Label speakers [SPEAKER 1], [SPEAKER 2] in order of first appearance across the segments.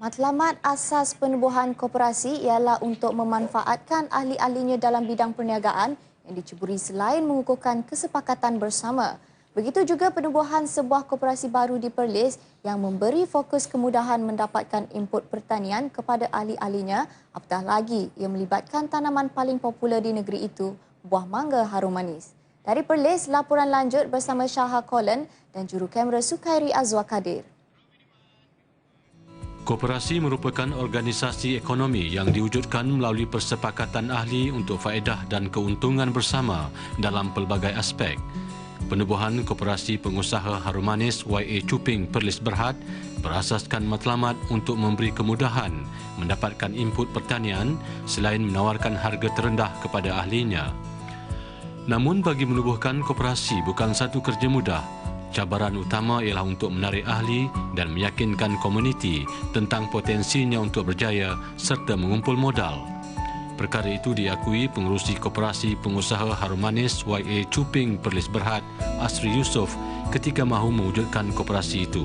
[SPEAKER 1] Matlamat asas penubuhan koperasi ialah untuk memanfaatkan ahli-ahlinya dalam bidang perniagaan yang diceburi selain mengukuhkan kesepakatan bersama. Begitu juga penubuhan sebuah koperasi baru di Perlis yang memberi fokus kemudahan mendapatkan input pertanian kepada ahli-ahlinya apatah lagi ia melibatkan tanaman paling popular di negeri itu, buah mangga harum manis. Dari Perlis, laporan lanjut bersama Syaha Colin dan juru kamera Sukairi Azwa Kadir.
[SPEAKER 2] Koperasi merupakan organisasi ekonomi yang diwujudkan melalui persepakatan ahli untuk faedah dan keuntungan bersama dalam pelbagai aspek. Penubuhan Koperasi Pengusaha Harum Manis YA Cuping Perlis Berhad berasaskan matlamat untuk memberi kemudahan mendapatkan input pertanian selain menawarkan harga terendah kepada ahlinya. Namun bagi menubuhkan koperasi bukan satu kerja mudah Cabaran utama ialah untuk menarik ahli dan meyakinkan komuniti tentang potensinya untuk berjaya serta mengumpul modal. Perkara itu diakui pengurusi Koperasi Pengusaha Harum Manis YA Cuping Perlis Berhad Asri Yusof ketika mahu mewujudkan koperasi itu.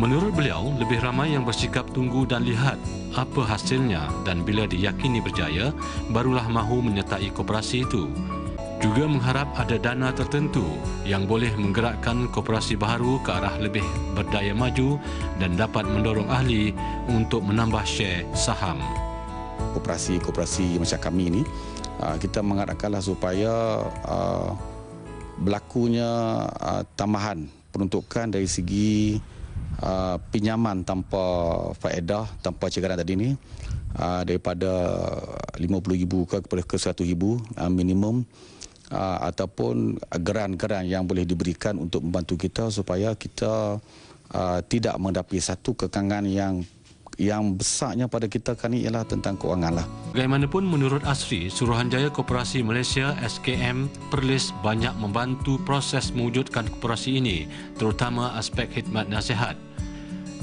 [SPEAKER 2] Menurut beliau, lebih ramai yang bersikap tunggu dan lihat apa hasilnya dan bila diyakini berjaya, barulah mahu menyertai koperasi itu juga mengharap ada dana tertentu yang boleh menggerakkan koperasi baharu ke arah lebih berdaya maju dan dapat mendorong ahli untuk menambah share saham.
[SPEAKER 3] Koperasi-koperasi macam kami ini, ah, kita mengharapkanlah supaya ah, berlakunya ah, tambahan peruntukan dari segi pinjaman tanpa faedah, tanpa cabaran tadi ini daripada RM50,000 kepada ke RM100,000 minimum uh, ataupun geran-geran yang boleh diberikan untuk membantu kita supaya kita uh, tidak menghadapi satu kekangan yang yang besarnya pada kita kali ini ialah tentang keuangan lah.
[SPEAKER 2] Bagaimanapun menurut Asri, Suruhanjaya Koperasi Malaysia SKM Perlis banyak membantu proses mewujudkan koperasi ini terutama aspek khidmat nasihat.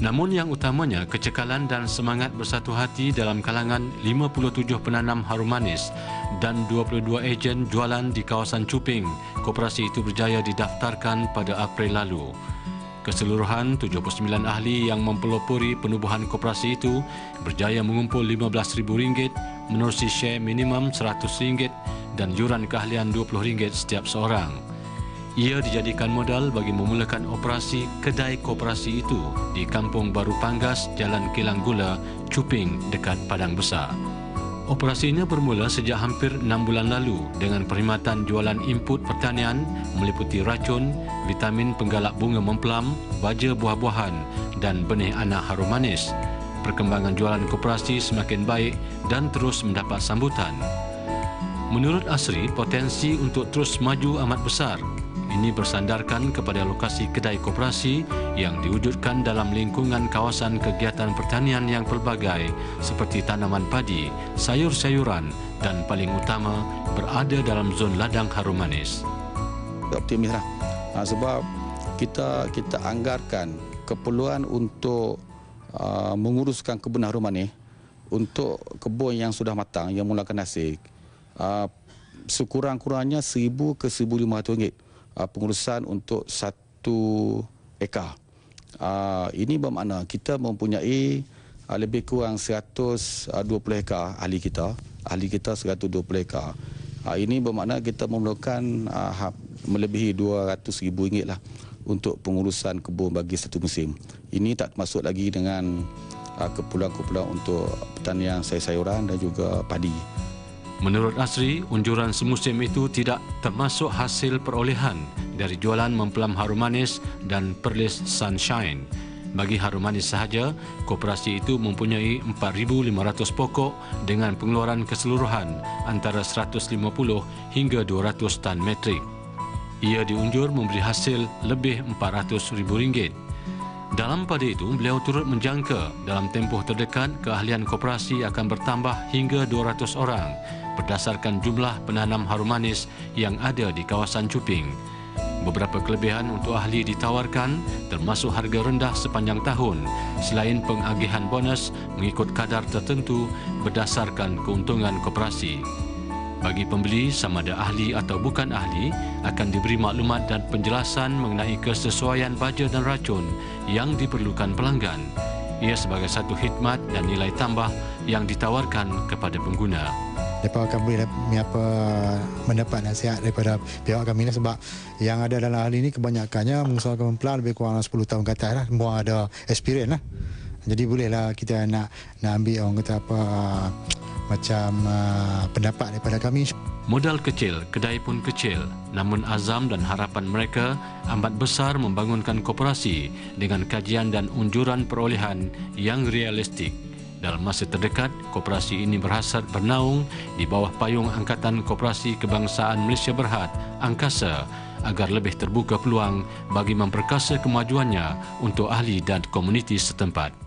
[SPEAKER 2] Namun yang utamanya kecekalan dan semangat bersatu hati dalam kalangan 57 penanam harum manis dan 22 ejen jualan di kawasan Cuping. Koperasi itu berjaya didaftarkan pada April lalu. Keseluruhan 79 ahli yang mempelopori penubuhan koperasi itu berjaya mengumpul RM15,000 menerusi share minimum RM100 dan yuran keahlian RM20 setiap seorang. Ia dijadikan modal bagi memulakan operasi kedai koperasi itu di Kampung Baru Panggas, Jalan Kilang Gula, Cuping dekat Padang Besar. Operasinya bermula sejak hampir enam bulan lalu dengan perkhidmatan jualan input pertanian meliputi racun, vitamin penggalak bunga memplam, baja buah-buahan dan benih anak harum manis. Perkembangan jualan koperasi semakin baik dan terus mendapat sambutan. Menurut Asri, potensi untuk terus maju amat besar ini bersandarkan kepada lokasi kedai koperasi yang diwujudkan dalam lingkungan kawasan kegiatan pertanian yang pelbagai seperti tanaman padi, sayur-sayuran dan paling utama berada dalam zon ladang harum manis.
[SPEAKER 3] Optimis lah. Ha, sebab kita kita anggarkan keperluan untuk uh, menguruskan kebun harum manis untuk kebun yang sudah matang yang mulakan hasil uh, sekurang-kurangnya 1000 ke 1500 ringgit uh, pengurusan untuk satu ekar. Uh, ini bermakna kita mempunyai uh, lebih kurang 120 ekar ahli kita. Ahli kita 120 ekar. Uh, ini bermakna kita memerlukan uh, melebihi RM200,000 lah untuk pengurusan kebun bagi satu musim. Ini tak termasuk lagi dengan uh, keperluan-keperluan untuk pertanian sayur-sayuran dan juga padi.
[SPEAKER 2] Menurut Asri, unjuran semusim itu tidak termasuk hasil perolehan dari jualan memplam harum manis dan perlis sunshine. Bagi harum manis sahaja, koperasi itu mempunyai 4,500 pokok dengan pengeluaran keseluruhan antara 150 hingga 200 tan metrik. Ia diunjur memberi hasil lebih RM400,000. Dalam pada itu, beliau turut menjangka dalam tempoh terdekat keahlian koperasi akan bertambah hingga 200 orang berdasarkan jumlah penanam harum manis yang ada di kawasan Cuping. Beberapa kelebihan untuk ahli ditawarkan termasuk harga rendah sepanjang tahun selain pengagihan bonus mengikut kadar tertentu berdasarkan keuntungan koperasi. Bagi pembeli sama ada ahli atau bukan ahli akan diberi maklumat dan penjelasan mengenai kesesuaian baja dan racun yang diperlukan pelanggan. Ia sebagai satu khidmat dan nilai tambah yang ditawarkan kepada pengguna.
[SPEAKER 4] Mereka akan boleh apa, mendapat nasihat daripada pihak kami ni sebab yang ada dalam hal ini kebanyakannya mengusahakan mempelai lebih kurang 10 tahun ke atas lah. Semua ada experience lah. Jadi bolehlah kita nak nak ambil orang kata apa macam uh, pendapat daripada kami.
[SPEAKER 2] Modal kecil, kedai pun kecil. Namun azam dan harapan mereka amat besar membangunkan koperasi dengan kajian dan unjuran perolehan yang realistik. Dalam masa terdekat, koperasi ini berhasrat bernaung di bawah payung Angkatan Koperasi Kebangsaan Malaysia Berhad, Angkasa, agar lebih terbuka peluang bagi memperkasa kemajuannya untuk ahli dan komuniti setempat.